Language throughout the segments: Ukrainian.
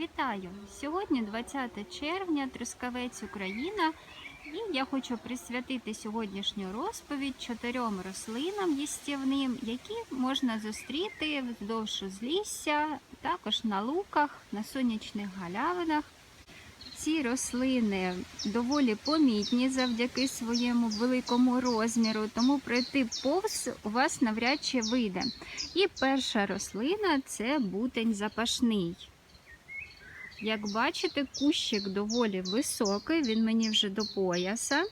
Вітаю! Сьогодні 20 червня, Трускавець, Україна. І я хочу присвятити сьогоднішню розповідь чотирьом рослинам їстівним, які можна зустріти вздовж узлісся, також на луках, на сонячних галявинах. Ці рослини доволі помітні завдяки своєму великому розміру, тому пройти повз у вас навряд чи вийде. І перша рослина це бутень запашний. Як бачите, кущик доволі високий, він мені вже до пояса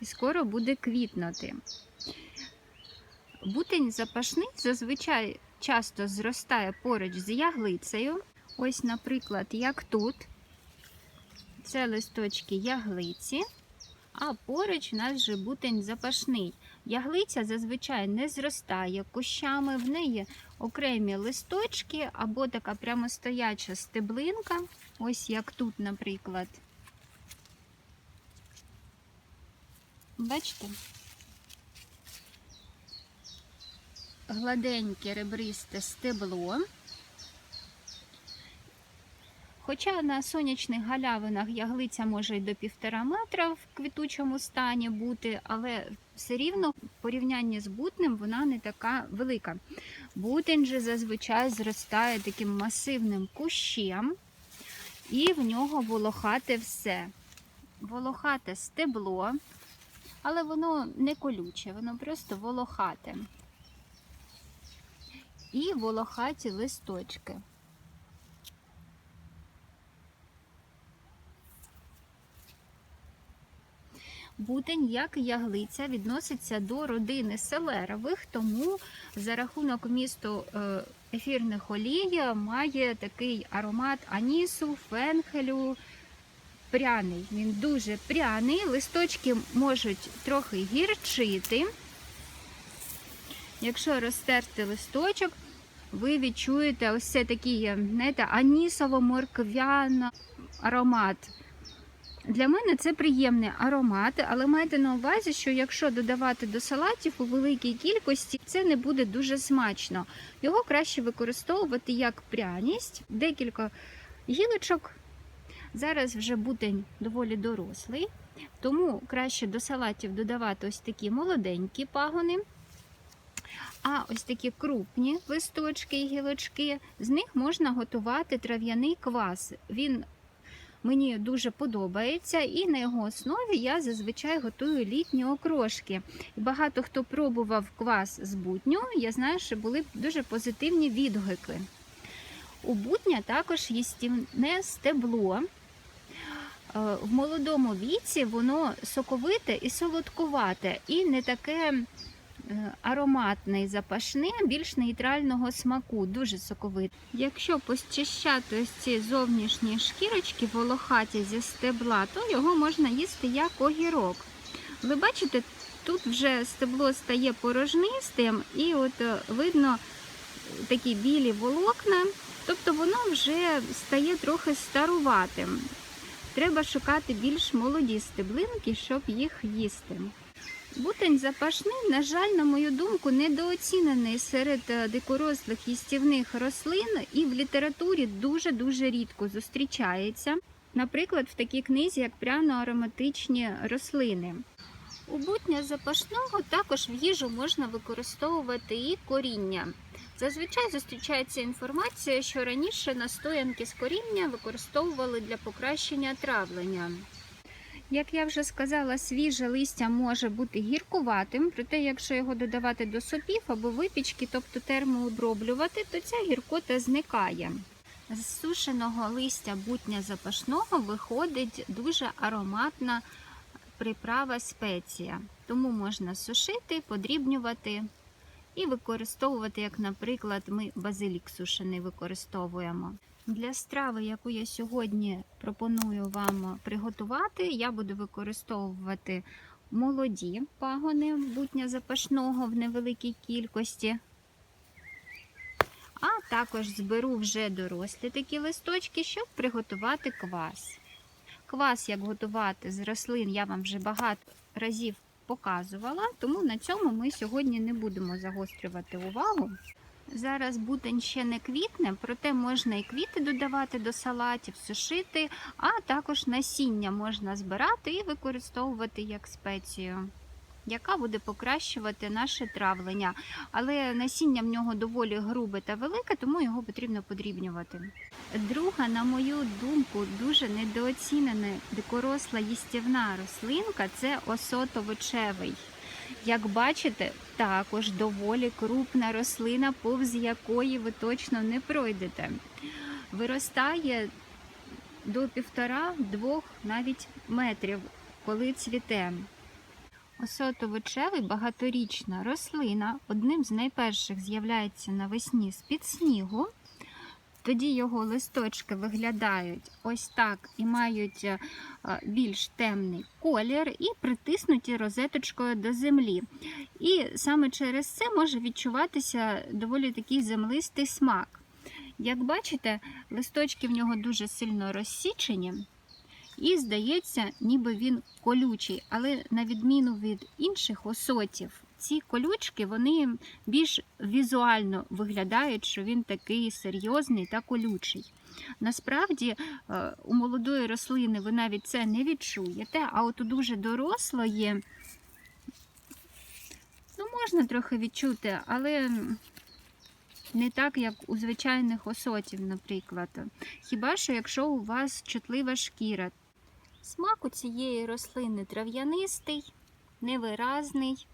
і скоро буде квітнути. Бутень запашний зазвичай часто зростає поруч з яглицею. Ось, наприклад, як тут. Це листочки яглиці, а поруч у нас вже бутень запашний. Яглиця зазвичай не зростає кущами, в неї окремі листочки або така прямостояча стеблинка, ось як тут, наприклад. Бачите? Гладеньке ребристе стебло. Хоча на сонячних галявинах яглиця може й до півтора метра в квітучому стані бути, але все рівно в порівнянні з бутнем вона не така велика. Бутень же зазвичай зростає таким масивним кущем, і в нього волохате все. Волохате стебло, але воно не колюче, воно просто волохате. І волохаті листочки. Бутень, як і яглиця, відноситься до родини селерових, тому за рахунок місту е, ефірних олій має такий аромат анісу, фенхелю, пряний. Він дуже пряний, листочки можуть трохи гірчити. Якщо розтерти листочок, ви відчуєте ось це такий, анісово-морквяний аромат. Для мене це приємний аромат, але майте на увазі, що якщо додавати до салатів у великій кількості, це не буде дуже смачно. Його краще використовувати як пряність, декілька гілочок. Зараз вже бутень доволі дорослий, тому краще до салатів додавати ось такі молоденькі пагони. А ось такі крупні листочки і гілочки, з них можна готувати трав'яний квас. Він мені дуже подобається, і на його основі я зазвичай готую літні окрошки. Багато хто пробував квас з бутню, я знаю, що були дуже позитивні відгуки. У бутня також їстівне стебло. Е, В молодому віці воно соковите і солодкувате, і не таке е, ароматне і запашне, більш нейтрального смаку, дуже соковите. Якщо посчищати ось ці зовнішні шкірочки волохаті зі стебла, то його можна їсти як огірок. Ви бачите, тут вже стебло стає порожнистим, і от е, видно такі білі волокна, тобто воно вже стає трохи старуватим. Треба шукати більш молоді стеблинки, щоб їх їсти. Бутень запашний, на жаль, на мою думку, недооцінений серед е, дикорослих їстівних рослин і в літературі дуже-дуже рідко зустрічається. Наприклад, в такій книзі, як пряно-ароматичні рослини. У бутня запашного також в їжу можна використовувати і коріння. Зазвичай зустрічається інформація, що раніше настоянки з коріння використовували для покращення травлення. Як я вже сказала, свіже листя може бути гіркуватим, проте, якщо його додавати до супів або випічки, тобто термооброблювати, то ця гіркота зникає. З сушеного листя бутня запашного виходить дуже ароматна приправа спеція. Тому можна сушити, подрібнювати і використовувати, як, наприклад, ми базилік сушений використовуємо. Для страви, яку я сьогодні пропоную вам приготувати, я буду використовувати молоді пагони бутня запашного в невеликій кількості. А також зберу вже дорослі такі листочки, щоб приготувати квас. Квас, як готувати з рослин, я вам вже багато разів показувала, тому на цьому ми сьогодні не будемо загострювати увагу. Зараз бутень ще не квітне, проте можна і квіти додавати до салатів, сушити, а також насіння можна збирати і використовувати як спецію, яка буде покращувати наше травлення. Але насіння в нього доволі грубе та велике, тому його потрібно подрібнювати. Друга, на мою думку, дуже недооцінена дикоросла їстівна рослинка це осотовичевий. Як бачите, також доволі крупна рослина, повз якої ви точно не пройдете. Виростає до півтора-двох навіть метрів, коли цвіте. Осотовичевий багаторічна рослина одним з найперших з'являється навесні з-під снігу. Тоді його листочки виглядають ось так і мають е, більш темний колір і притиснуті розеточкою до землі. І саме через це може відчуватися доволі такий землистий смак. Як бачите, листочки в нього дуже сильно розсічені, і здається, ніби він колючий, але на відміну від інших осотів, ці колючки вони більш візуально виглядають, що він такий серйозний та колючий. Насправді, е, у молодої рослини ви навіть це не відчуєте, а от у дуже дорослої ну, можна трохи відчути, але не так, як у звичайних осотів, наприклад. Хіба що якщо у вас чутлива шкіра. Смак у цієї рослини трав'янистий, невиразний.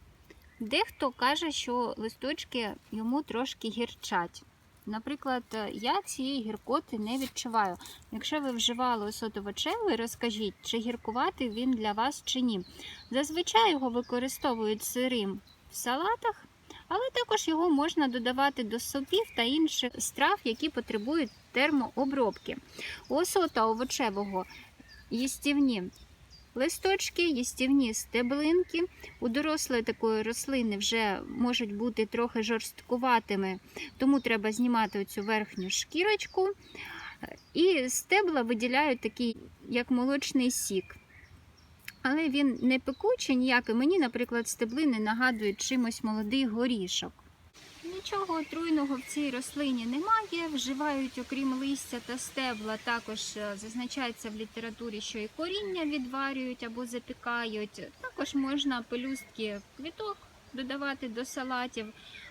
Дехто каже, що листочки йому трошки гірчать. Наприклад, я цієї гіркоти не відчуваю. Якщо ви вживали осотовичевий, розкажіть, чи гіркувати він для вас чи ні. Зазвичай його використовують сирим в салатах, але також його можна додавати до супів та інших страв, які потребують термообробки. Осота овочевого їстівні листочки, їстівні стеблинки. У дорослої такої рослини вже можуть бути трохи жорсткуватими, тому треба знімати оцю верхню шкірочку. І стебла виділяють такий, як молочний сік. Але він не пекучий ніякий. Мені, наприклад, стеблини нагадують чимось молодий горішок. Нічого отруйного в цій рослині немає. Вживають, окрім листя та стебла, також е, зазначається в літературі, що і коріння відварюють або запікають. Також можна пелюстки квіток додавати до салатів.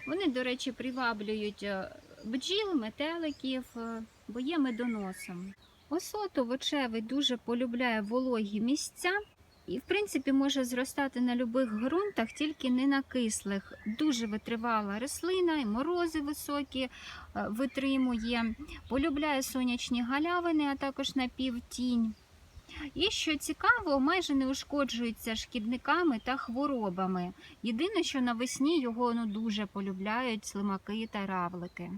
Вони, до речі, приваблюють е, бджіл, метеликів, е, бо є медоносом. Осот овочевий дуже полюбляє вологі місця. І, в принципі, може зростати на любих ґрунтах, тільки не на кислих. Дуже витривала рослина, і морози високі е, витримує, полюбляє сонячні галявини, а також напівтінь. І що цікаво, майже не ушкоджується шкідниками та хворобами. Єдине, що навесні його ну, дуже полюбляють слимаки та равлики.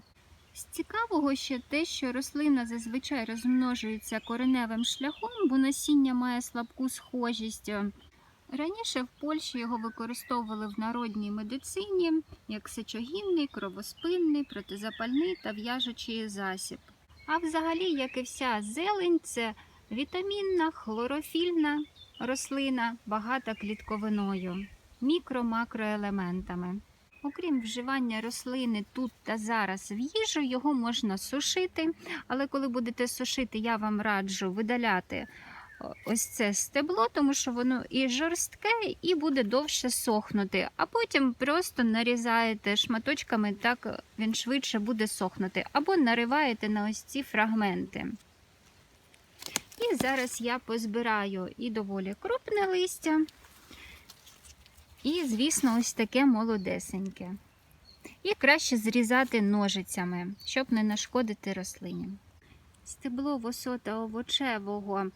З цікавого ще те, що рослина зазвичай розмножується кореневим шляхом, бо насіння має слабку схожість. Раніше в Польщі його використовували в народній медицині як сечогінний, кровоспинний, протизапальний та в'яжучий засіб. А взагалі, як і вся зелень, це вітамінна, хлорофільна рослина, багата клітковиною, мікро-макроелементами. Окрім вживання рослини тут та зараз в їжу, його можна сушити. Але коли будете сушити, я вам раджу видаляти ось це стебло, тому що воно і жорстке, і буде довше сохнути. А потім просто нарізаєте шматочками, так він швидше буде сохнути. Або нариваєте на ось ці фрагменти. І зараз я позбираю і доволі крупне листя. І, звісно, ось таке молодесеньке. І краще зрізати ножицями, щоб не нашкодити рослині. Стебло восота овочевого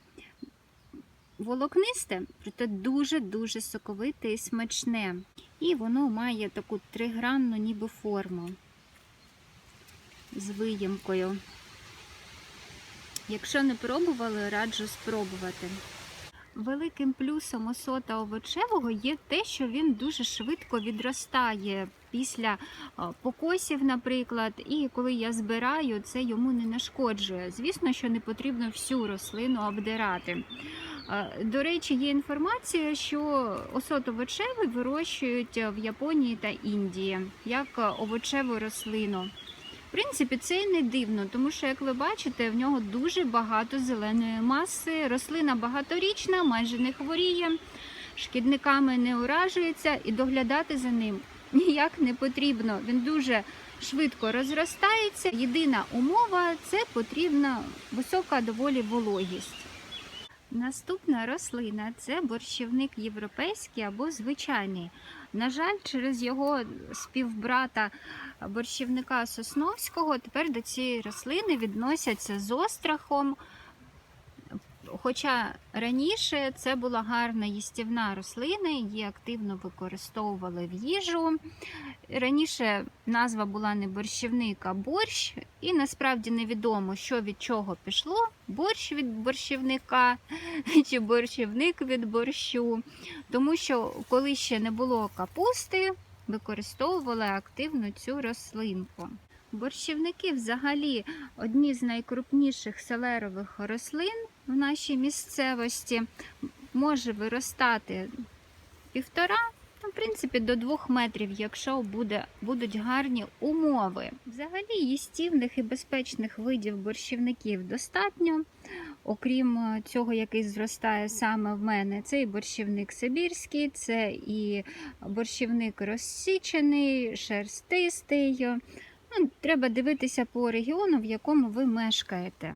волокнисте, проте дуже-дуже соковите і смачне. І воно має таку тригранну ніби форму з виємкою. Якщо не пробували, раджу спробувати. Великим плюсом осота овочевого є те, що він дуже швидко відростає після покосів, наприклад, і коли я збираю, це йому не нашкоджує. Звісно, що не потрібно всю рослину обдирати. До речі, є інформація, що осот овочевий вирощують в Японії та Індії як овочеву рослину. В принципі, це і не дивно, тому що, як ви бачите, в нього дуже багато зеленої маси. Рослина багаторічна, майже не хворіє, шкідниками не уражується і доглядати за ним ніяк не потрібно. Він дуже швидко розростається. Єдина умова це потрібна висока доволі вологість. Наступна рослина це борщівник європейський або звичайний. На жаль, через його співбрата борщівника Сосновського тепер до цієї рослини відносяться з острахом. Хоча раніше це була гарна їстівна рослина, її активно використовували в їжу. Раніше назва була не борщівник, а борщ, і насправді невідомо, що від чого пішло: борщ від борщівника чи борщівник від борщу. Тому що коли ще не було капусти, використовували активно цю рослинку. Борщівники взагалі одні з найкрупніших селерових рослин в нашій місцевості. Може виростати півтора, ну, в принципі, до двох метрів, якщо буде, будуть гарні умови. Взагалі їстівних і безпечних видів борщівників достатньо. Окрім цього, який зростає саме в мене, це і борщівник сибірський, це і борщівник розсічений, шерстистий. Ну, Треба дивитися по регіону, в якому ви мешкаєте.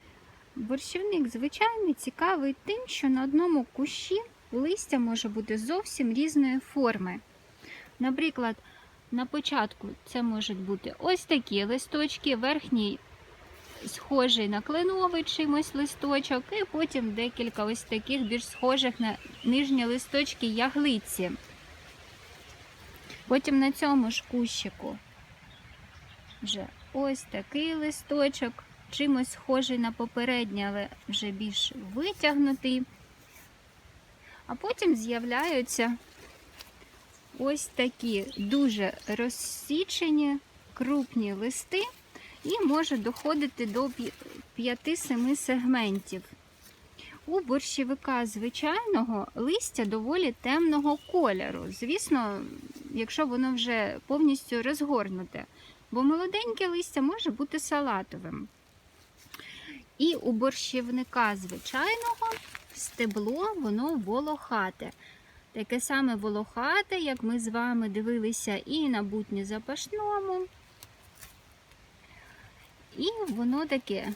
Борщівник звичайний цікавий тим, що на одному кущі листя може бути зовсім різної форми. Наприклад, на початку це можуть бути ось такі листочки, верхній схожий на кленовий чимось листочок, і потім декілька ось таких більш схожих на нижні листочки яглиці. Потім на цьому ж кущику вже ось такий листочок, чимось схожий на попередній, але вже більш витягнутий. А потім з'являються ось такі дуже розсічені крупні листи, і може доходити до 5-7 сегментів. У борщовика звичайного листя доволі темного кольору. Звісно, якщо воно вже повністю розгорнуте бо молоденьке листя може бути салатовим. І у борщівника звичайного стебло, воно волохате. Таке саме волохате, як ми з вами дивилися і на бутні запашному. І воно таке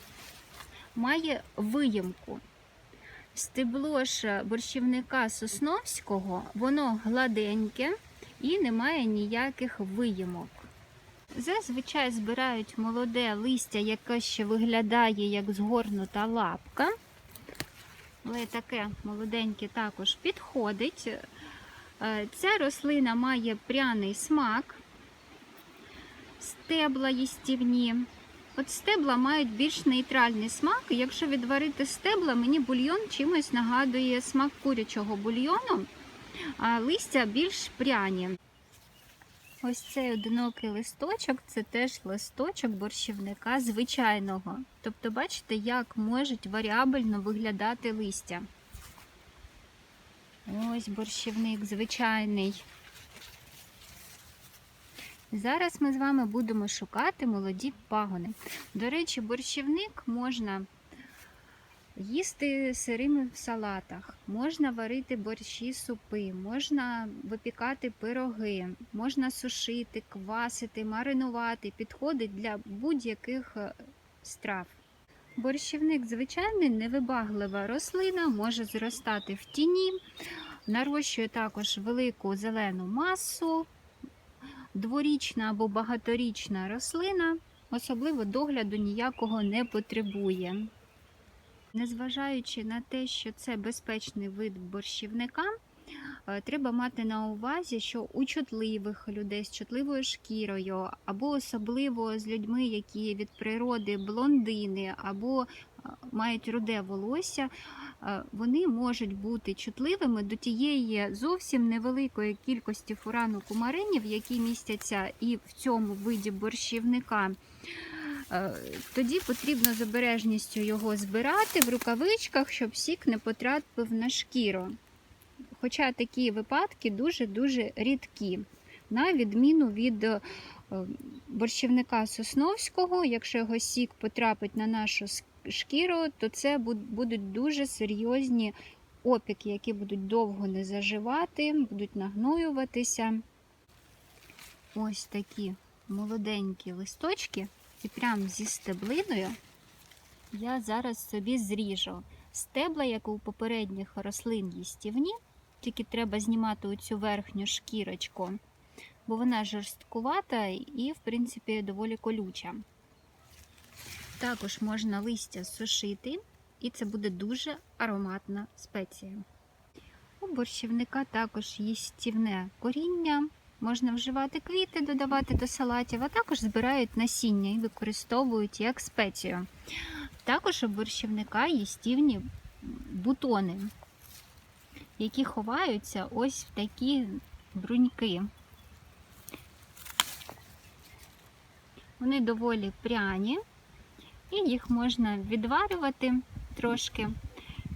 має виємку. Стебло ж борщівника сосновського, воно гладеньке і не має ніяких виємок. Зазвичай збирають молоде листя, яке ще виглядає як згорнута лапка. Але таке молоденьке також підходить. Е, ця рослина має пряний смак, стебла їстівні. От стебла мають більш нейтральний смак. Якщо відварити стебла, мені бульйон чимось нагадує смак курячого бульйону, а листя більш пряні. Ось цей одинокий листочок це теж листочок борщівника звичайного. Тобто, бачите, як можуть варіабельно виглядати листя. Ось борщівник звичайний. Зараз ми з вами будемо шукати молоді пагони. До речі, борщівник можна їсти сирими в салатах, можна варити борщі супи, можна випікати пироги, можна сушити, квасити, маринувати, підходить для будь-яких е, страв. Борщівник звичайний невибаглива рослина, може зростати в тіні, нарощує також велику зелену масу, дворічна або багаторічна рослина, особливо догляду ніякого не потребує. Незважаючи на те, що це безпечний вид борщівника, е, треба мати на увазі, що у чутливих людей з чутливою шкірою, або особливо з людьми, які від природи блондини, або е, мають руде волосся, вони можуть бути чутливими до тієї зовсім невеликої кількості фурану кумаринів, які містяться і в цьому виді борщівника. Е, Тоді потрібно з обережністю його збирати в рукавичках, щоб сік не потрапив на шкіру. Хоча такі випадки дуже-дуже рідкі, на відміну від е, борщівника сосновського, якщо його сік потрапить на нашу шкіру, то це будуть дуже серйозні опіки, які будуть довго не заживати, будуть нагноюватися. Ось такі молоденькі листочки, і прямо зі стеблиною я зараз собі зріжу. Стебла, як у попередніх рослин, їстівні, тільки треба знімати оцю верхню шкірочку, бо вона жорсткувата і, в принципі, доволі колюча. Також можна листя сушити, і це буде дуже ароматна спеція. У борщівника також їстівне коріння. Можна вживати квіти, додавати до салатів, а також збирають насіння і використовують як спецію. Також у борщівника їстівні бутони, які ховаються ось в такі бруньки. Вони доволі пряні, і їх можна відварювати трошки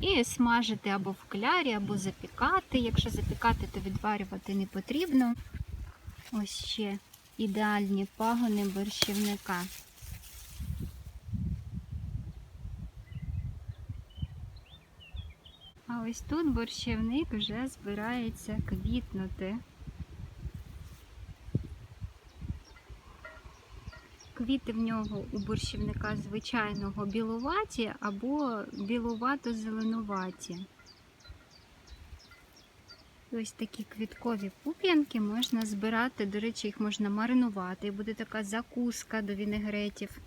і смажити або в клярі, або запікати. Якщо запікати, то відварювати не потрібно. Ось ще ідеальні пагони борщівника. А ось тут борщівник вже збирається квітнути. Квіти в нього у борщівника звичайного білуваті або білувато-зеленуваті. Ось такі квіткові пуп'янки можна збирати, до речі, їх можна маринувати, і буде така закуска до вінегретів.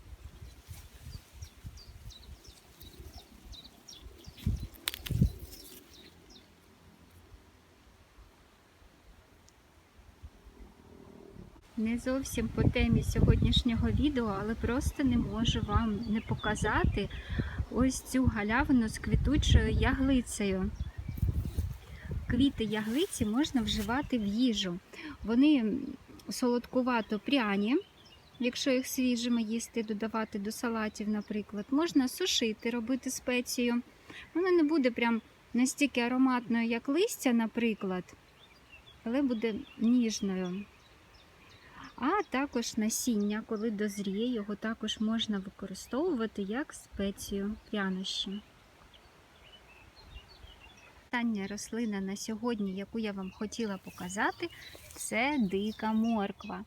Не зовсім по темі сьогоднішнього відео, але просто не можу вам не показати ось цю галявину з квітучою яглицею. Квіти яглиці можна вживати в їжу. Вони солодкувато пряні, якщо їх свіжими їсти, додавати до салатів, наприклад. Можна сушити, робити спецію. Вона не буде прям настільки ароматною, як листя, наприклад, але буде ніжною. А також насіння, коли дозріє, його також можна використовувати як спецію прянощі. Остання рослина на сьогодні, яку я вам хотіла показати, це дика морква.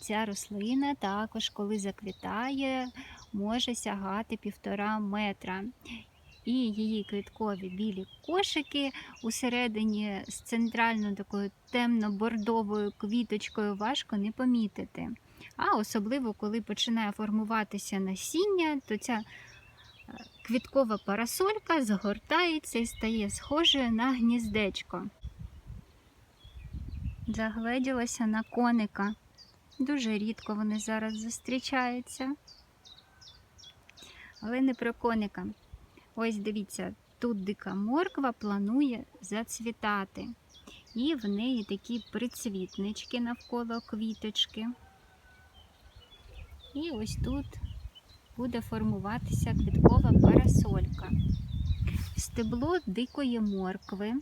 Ця рослина також, коли заквітає, може сягати півтора метра. І її квіткові білі кошики усередині з центральною такою темно-бордовою квіточкою важко не помітити. А особливо, коли починає формуватися насіння, то ця е, квіткова парасолька загортається і стає схожою на гніздечко. Загледілася на коника. Дуже рідко вони зараз зустрічаються. Але не про коника. Ось дивіться, тут дика морква планує зацвітати. І в неї такі прицвітнички навколо квіточки. І ось тут буде формуватися квіткова парасолька. Стебло дикої моркви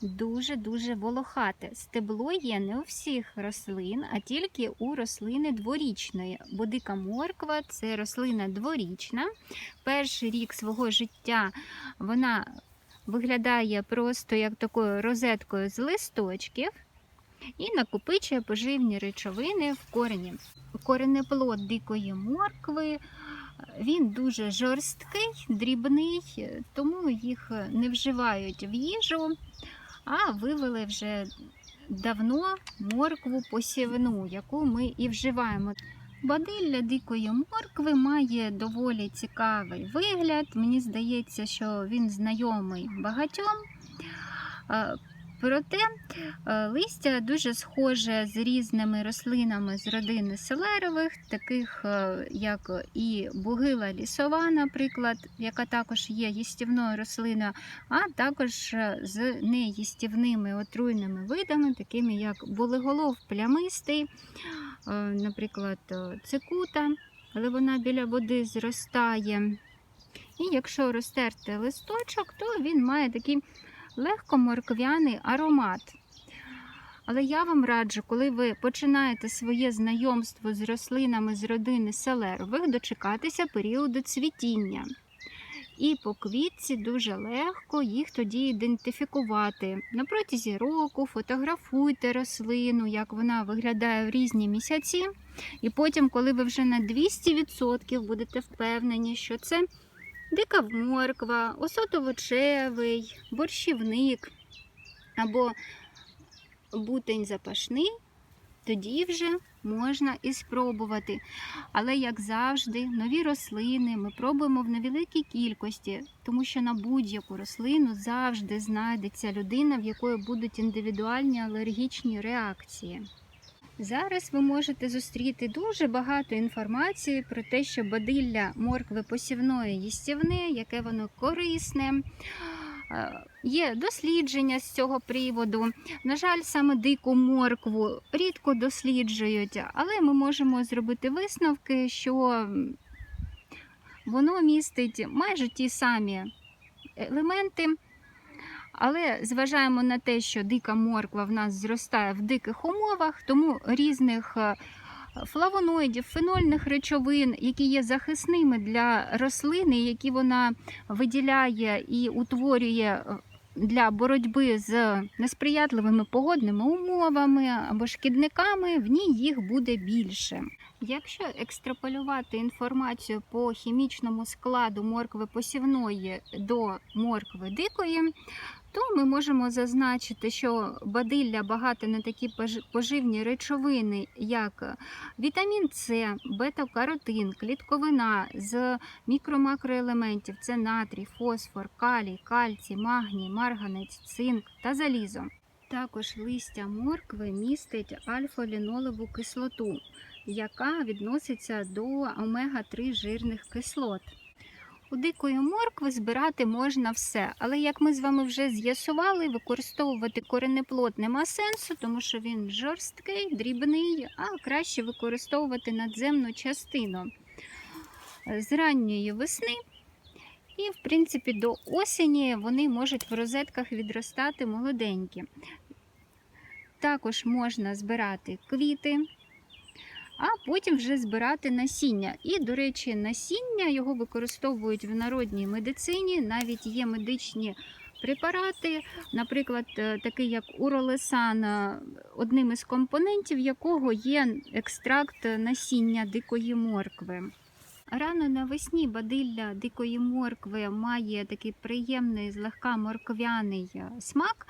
дуже-дуже волохате. Стебло є не у всіх рослин, а тільки у рослини дворічної, бо дика морква це рослина дворічна. Перший рік свого життя вона виглядає просто як такою розеткою з листочків і накопичує поживні речовини в корені. Коренеплод дикої моркви. Він дуже жорсткий, дрібний, тому їх не вживають в їжу, а вивели вже давно моркву посівну, яку ми і вживаємо. Бадилля дикої моркви має доволі цікавий вигляд. Мені здається, що він знайомий багатьом. Проте е, листя дуже схоже з різними рослинами з родини селерових, таких е, як і бугила лісова, наприклад, яка також є їстівною рослиною, а також е, з неїстівними отруйними видами, такими як булеголов плямистий, наприклад, цикута але вона біля води зростає. І якщо розтерти листочок, то він має такий легко морквяний аромат. Але я вам раджу, коли ви починаєте своє знайомство з рослинами з родини селерових, дочекатися періоду цвітіння. І по квітці дуже легко їх тоді ідентифікувати. На протязі року фотографуйте рослину, як вона виглядає в різні місяці. І потім, коли ви вже на 200% будете впевнені, що це дика морква, осотовичевий, борщівник або бутень запашний, тоді вже можна і спробувати. Але, як завжди, нові рослини ми пробуємо в невеликій кількості, тому що на будь-яку рослину завжди знайдеться людина, в якої будуть індивідуальні алергічні реакції. Зараз ви можете зустріти дуже багато інформації про те, що бадилля моркви посівної їстівне, яке воно корисне. Є дослідження з цього приводу. На жаль, саме дику моркву рідко досліджують, але ми можемо зробити висновки, що воно містить майже ті самі елементи. Але зважаємо на те, що дика морква в нас зростає в диких умовах, тому різних е, флавоноїдів, фенольних речовин, які є захисними для рослини, які вона виділяє і утворює е, для боротьби з несприятливими погодними умовами або шкідниками, в ній їх буде більше. Якщо екстраполювати інформацію по хімічному складу моркви посівної до моркви дикої, то ми можемо зазначити, що бадилля багато на такі пожи- поживні речовини, як вітамін С, бета-каротин, клітковина з мікро-макроелементів це натрій, фосфор, калій, кальцій, магній, марганець, цинк та залізо. Також листя моркви містить альфа-лінолеву кислоту, яка відноситься до омега-3 жирних кислот. У дикої моркви збирати можна все, але як ми з вами вже з'ясували, використовувати коренеплод нема сенсу, тому що він жорсткий, дрібний, а краще використовувати надземну частину з ранньої весни. І, в принципі, до осені вони можуть в розетках відростати молоденькі. Також можна збирати квіти, а потім вже збирати насіння. І, до речі, насіння його використовують в народній медицині, навіть є медичні препарати, наприклад, е, такий як уролесан, е, одним із компонентів якого є екстракт насіння дикої моркви. Рано навесні бадилля дикої моркви має такий приємний, злегка морквяний е, смак,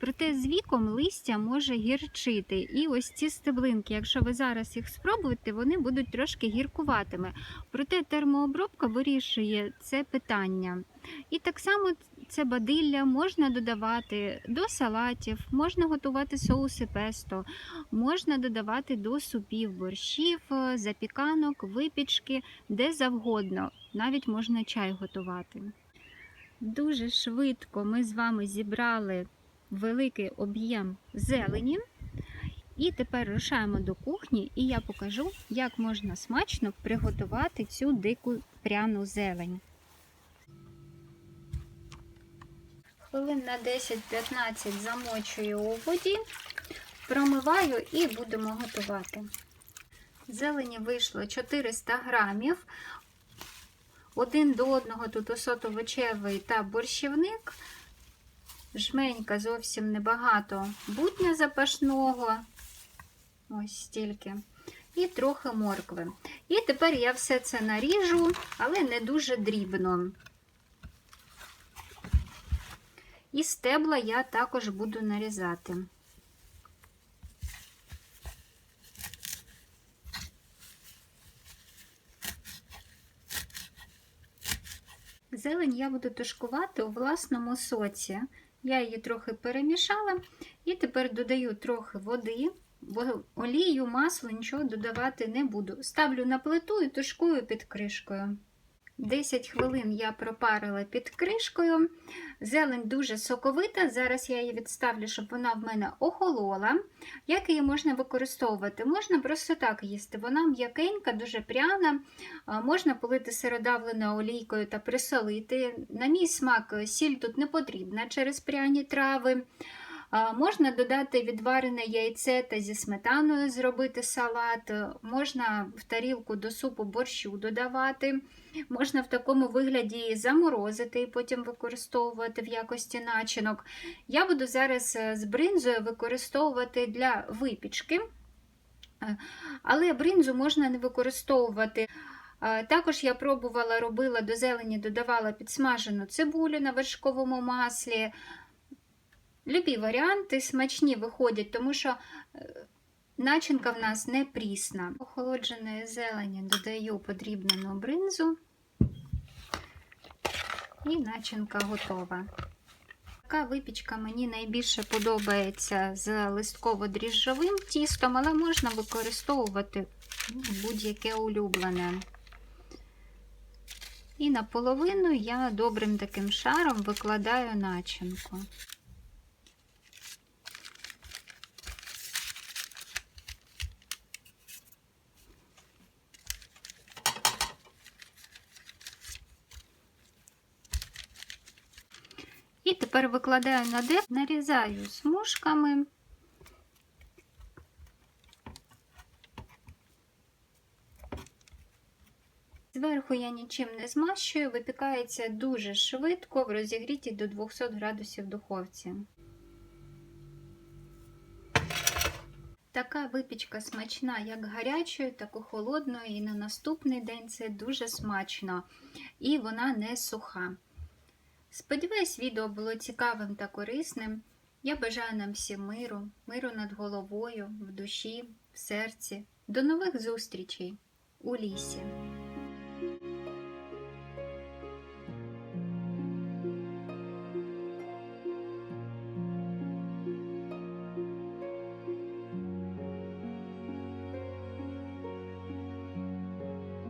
проте з віком листя може гірчити. І ось ці стеблинки, якщо ви зараз їх спробуєте, вони будуть трошки гіркуватими. Проте термообробка вирішує це питання. І так само це бадилля можна додавати до салатів, можна готувати соуси песто, можна додавати до супів, борщів, е, запіканок, випічки, де завгодно. Навіть можна чай готувати. Дуже швидко ми з вами зібрали великий об'єм зелені. І тепер рушаємо до кухні, і я покажу, як можна смачно приготувати цю дику пряну зелень. Хвилин на 10-15 замочую у воді, промиваю і будемо готувати. Зелені вийшло 400 грамів. Один до одного тут осотовичевий та борщівник. Жменька зовсім небагато бутня запашного. Ось стільки. І трохи моркви. І тепер я все це наріжу, але не дуже дрібно. І стебла я також буду нарізати. Зелень я буду тушкувати у власному соці. Я її трохи перемішала і тепер додаю трохи води, бо олію, масло, нічого додавати не буду. Ставлю на плиту і тушкую під кришкою. 10 хвилин я пропарила під кришкою. Зелень дуже соковита. Зараз я її відставлю, щоб вона в мене охолола. Як її можна використовувати? Можна просто так їсти. Вона м'якенька, дуже пряна. Можна полити сиродавленою олійкою та присолити. На мій смак сіль тут не потрібна через пряні трави. Можна додати відварене яйце та зі сметаною зробити салат, можна в тарілку до супу борщу додавати, можна в такому вигляді заморозити і потім використовувати в якості начинок. Я буду зараз е, з бринзою використовувати для випічки, Е, але бринзу можна не використовувати. Е, Також я пробувала, робила до зелені, додавала підсмажену цибулю на вершковому маслі. Любі варіанти смачні виходять, тому що е, начинка в нас не прісна. Охолодженої зелені додаю подрібнену бринзу, і начинка готова. Така випічка мені найбільше подобається з листково-дріжджовим тістом, але можна використовувати будь-яке улюблене. І наполовину я добрим таким шаром викладаю начинку. І тепер викладаю на дек, нарізаю смужками. Зверху я нічим не змащую, випікається дуже швидко в розігріті до 200 градусів духовці. Така випічка смачна як гарячою, так і холодною, і на наступний день це дуже смачно, і вона не суха. Сподіваюсь, відео було цікавим та корисним. Я бажаю нам всім миру, миру над головою, в душі, в серці. До нових зустрічей у лісі!